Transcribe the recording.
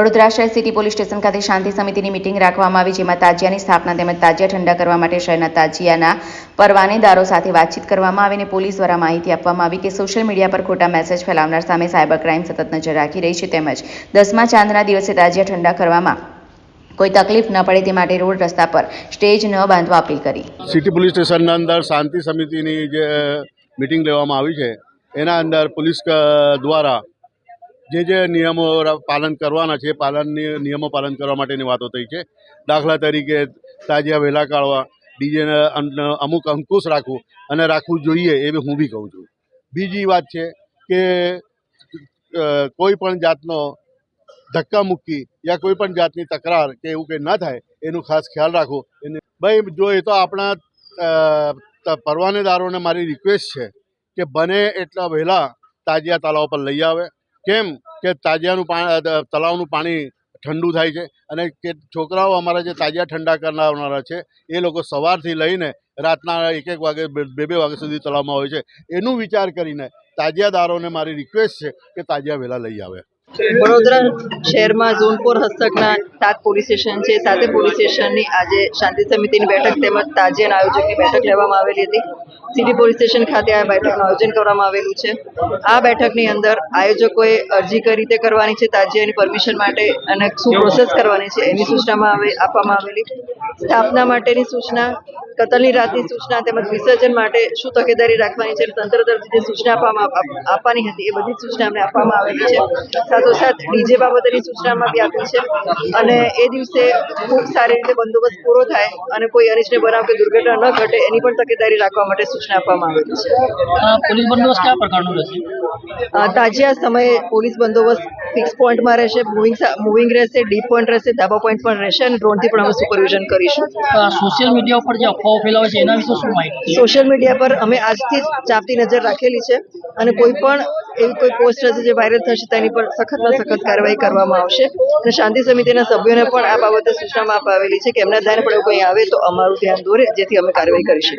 વડોદરા શહેર city police station ખાતે શાંતિ સમિતિની મિટિંગ રાખવામાં આવી, જેમાં તાજિયાની સ્થાપના તેમજ તાજિયા ઠંડા કરવા માટે શહેરના તાજિયાના પરવાનેદારો સાથે વાતચીત કરવામાં આવી અને પોલીસ દ્વારા માહિતી આપવામાં આવી કે સોશિયલ મીડિયા પર ખોટા મેસેજ ફેલાવનાર સામે સાયબર ક્રાઇમ સતત નજર રાખી રહી છે તેમજ દસમા ચાંદના દિવસે તાજિયા ઠંડા કરવામાં કોઈ તકલીફ ન પડે તે માટે રોડ રસ્તા પર સ્ટેજ ન બાંધવા અપીલ કરી. સિટી પોલીસ સ્ટેશનના અંદર શાંતિ સમિતિની જે મિટિંગ લેવામાં આવી છે, એના અંદર પોલીસ દ્વારા જે જે નિયમો પાલન કરવાના છે, પાલનની નિયમો પાલન કરવા માટેની વાતો થઈ છે. દાખલા તરીકે તાજિયા વહેલા કાઢવા ડીજેને અમુક અંકુશ રાખવું અને રાખવું જોઈએ એવી હું બી કહું છું. બીજી વાત છે કે કોઈ પણ જાતનો ધક્કા મૂકી યા કોઈ પણ જાતની તકરાર કે એવું કંઈ ન થાય, એનું ખાસ ખ્યાલ રાખવું. એને ભાઈ, જો એ તો આપણા પરવાનેદારોને મારી રિક્વેસ્ટ છે કે બને એટલા વહેલા તાજિયા તળાવ પર લઈ આવે કેમ કે તાજિયાનું પાણી તળાવનું પાણી ઠંડુ થાય છે અને કે છોકરાઓ અમારા જે તાજિયા ઠંડા કરનારા છે, એ લોકો સવારથી લઈને રાતના એક એક વાગે, બે બે વાગ્યા સુધી તળાવમાં હોય છે. એનું વિચાર કરીને તાજિયાદારોને મારી રિક્વેસ્ટ છે કે તાજિયા વહેલા લઈ આવે. વડોદરા શહેરમાં ઝોનપુર હસ્તકના સાત પોલીસ સ્ટેશન છે. સાથે પોલીસ સ્ટેશનની આજે શાંતિ સમિતિની બેઠક તેમજ તાજિયાના આયોજકની બેઠક લેવામાં આવેલી હતી. સિટી પોલીસ સ્ટેશન ખાતે આ બેઠકનું આયોજન કરવામાં આવેલું છે. આ બેઠકની અંદર આયોજકોએ અરજી કઈ રીતે કરવાની છે, તાજિયાની પરમિશન માટે અને શું પ્રોસેસ કરવાની છે એની સૂચનામાં આવે, આપવામાં આવેલી. સ્થાપના માટેની સૂચના, કતલની રાતની સૂચના તેમજ વિસર્જન માટે શું તકેદારી રાખવાની છે, તંત્ર તરફથી જે સૂચના આપવામાં આપવાની હતી એ બધી સૂચના અમને આપવામાં આવેલી છે. સાથોસાથ ડીજે બાબતેની સૂચનામાં બી આપી છે અને એ દિવસે ખૂબ સારી રીતે બંદોબસ્ત પૂરો થાય અને કોઈ અનિચ્છનીય બનાવ કે દુર્ઘટના ન ઘટે એની પણ તકેદારી રાખવા માટે સૂચના આપવામાં આવેલી છે. પોલીસ બંદોબસ્ત કયા પ્રકારનો રહેશે? તાજિયા સમયે પોલીસ બંદોબસ્ત ફિક્સ પોઈન્ટમાં રહેશે મૂવિંગ મૂવિંગ રહેશે ડી પોઈન્ટ રહેશે ધાબા પોઈન્ટ પણ રહેશે અને ડ્રોનથી પણ અમે સુપરવિઝન કરીશું. સોશિયલ મીડિયા ઉપર જે અફવાઓ ફેલાવે છે એના વિશે શું માહિતી સોશિયલ મીડિયા પર અમે આજથી જ ચાપતી નજર રાખેલી છે અને કોઈ પણ એવી કોઈ પોસ્ટ હશે જે વાયરલ થશે તેની પર સખતમાં સખત કાર્યવાહી કરવામાં આવશે. અને શાંતિ સમિતિના સભ્યોને પણ આ બાબતે સૂચનામાં અપાવેલી છે કે એમના ધ્યાન પણ એવું કંઈ આવે તો અમારું ધ્યાન દોરે જેથી અમે કાર્યવાહી કરી શકીએ